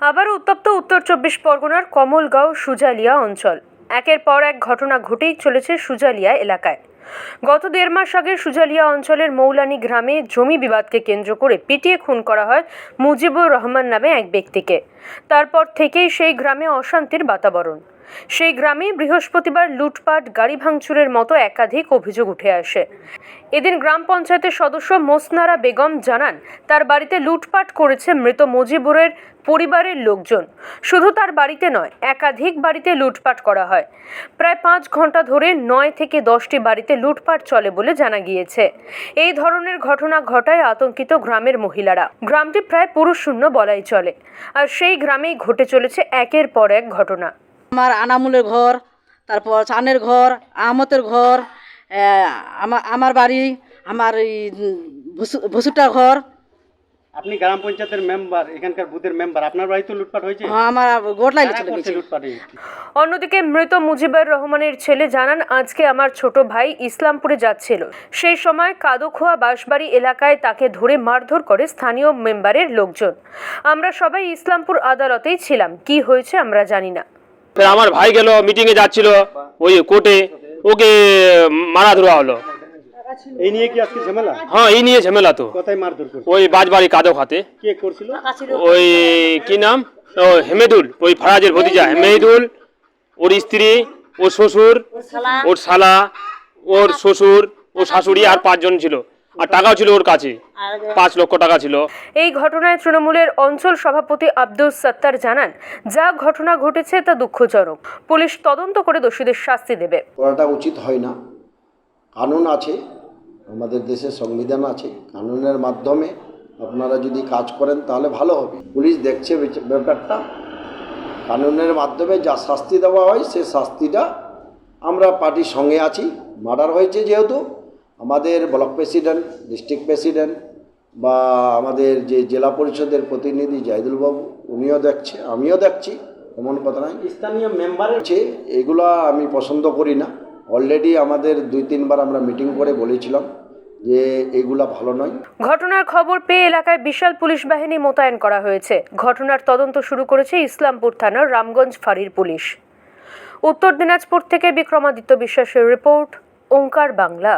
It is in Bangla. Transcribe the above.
আবার উত্তপ্ত উত্তর চব্বিশ পরগনার কমলগাঁও সুজালিয়া অঞ্চল। একের পর এক ঘটনা ঘটেই চলেছে সুজালিয়া এলাকায়। গত দেড় মাস আগে সুজালিয়া অঞ্চলের মৌলানি গ্রামে জমি বিবাদকে কেন্দ্র করে পিটিয়ে খুন করা হয় মুজিবুর রহমান নামে এক ব্যক্তিকে। তারপর থেকেই সেই গ্রামে অশান্তির বাতাবরণ। সেই গ্রামে বৃহস্পতিবার লুটপাট, গাড়ি ভাঙচুরের মতো একাধিক অভিযোগ উঠে আসে। এদিন গ্রাম পঞ্চায়েতের সদস্য মোসনারা বেগম জানান, তার বাড়িতে লুটপাট করেছে মৃত মুজিবুরের পরিবারের লোকজন। শুধু তার বাড়িতে নয়, একাধিক বাড়িতে লুটপাট করা হয়। প্রায় পাঁচ ঘণ্টা ধরে নয় থেকে দশটি বাড়িতে লুটপাট চলে বলে জানা গিয়েছে। এই ধরনের ঘটনা ঘটায় আতঙ্কিত গ্রামের মহিলারা। গ্রামটি প্রায় পুরুষ শূন্য বলাই চলে। আর সেই গ্রামেই ঘটে চলেছে একের পর এক ঘটনা। আমার আনামুলের ঘর তারপর চানের ঘর আহমতের ঘর আমার আমার বাড়ি আমার এই ভুসুটার ঘর। আপনি গ্রাম পঞ্চায়েতের মেম্বার এখানকার বুথের মেম্বার আপনার বাড়িতে লুটপাট হয়েছে? হ্যাঁ, আমার গোট লাইলে চলে গেছে। লুটপাট অন্যদিকে মৃত মুজিবুর রহমানের ছেলে জানান আজকে আমার ছোট ভাই ইসলামপুরে যাচ্ছিল। সেই সময় কাদোখোয়া বাঁশবাড়ি এলাকায় তাকে ধরে মারধর করে স্থানীয় মেম্বারের লোকজন। আমরা সবাই ইসলামপুর আদালতেই ছিলাম। কি হয়েছে আমরা জানি না। আমার ভাই গেল মিটিংয়ে যাচ্ছিল ওই কোর্টে ওকে মারা ধরা হলো। এই নিয়ে কি আজকে ঝামেলা? হ্যাঁ এই নিয়ে ঝামেলা তো। কোথায় মারধর করছে? ওই বাজবাড়ি কাদো খাতে কে করছিল? ওই কি নাম? ও হেমেদুল ওই ফারাজের ভতিজা হেমেদুল ওর স্ত্রী ওর শ্বশুর ওর শালা। ওর শ্বশুর ও শাশুড়ি আর পাঁচজন ছিল। আর টাকাও ছিল ওর কাছে। পাঁচ লক্ষ টাকা ছিল। এই ঘটনায় তৃণমূলের অঞ্চল সভাপতি আব্দুল সত্তার জানান যা ঘটনা ঘটেছে তা দুঃখজনক। পুলিশ তদন্ত করে দোষীদের শাস্তি দেবে। করাটা উচিত হয় না। কানুন আছে আমাদের দেশের সংবিধান আছে। কানুনের মাধ্যমে আপনারা যদি কাজ করেন তাহলে ভালো হবে। পুলিশ দেখছে ব্যাপারটা। কানুনের মাধ্যমে যা শাস্তি দেওয়া হয় সে শাস্তিটা আমরা পার্টির সঙ্গে আছি। মার্ডার হয়েছে যেহেতু। আমাদের ব্লক প্রেসিডেন্ট ডিস্ট্রিক্ট প্রেসিডেন্ট বা আমাদের যে জেলা পরিষদের প্রতিনিধি জাহিদুলবাবু উনিও দেখছে আমিও দেখছি এমন কথা নয়। স্থানীয় মেম্বারের আছে এগুলো আমি পছন্দ করি না। অলরেডি আমাদের দুই তিনবার আমরা মিটিং করে বলেছিলাম যে এগুলা ভালো নয়। ঘটনার খবর পেয়ে এলাকায় বিশাল পুলিশ বাহিনী মোতায়েন করা হয়েছে। ঘটনার তদন্ত শুরু করেছে ইসলামপুর থানার রামগঞ্জ ফাঁড়ির পুলিশ। উত্তর দিনাজপুর থেকে বিক্রমাদিত্য বিশ্বাসের রিপোর্ট ওঙ্কার বাংলা।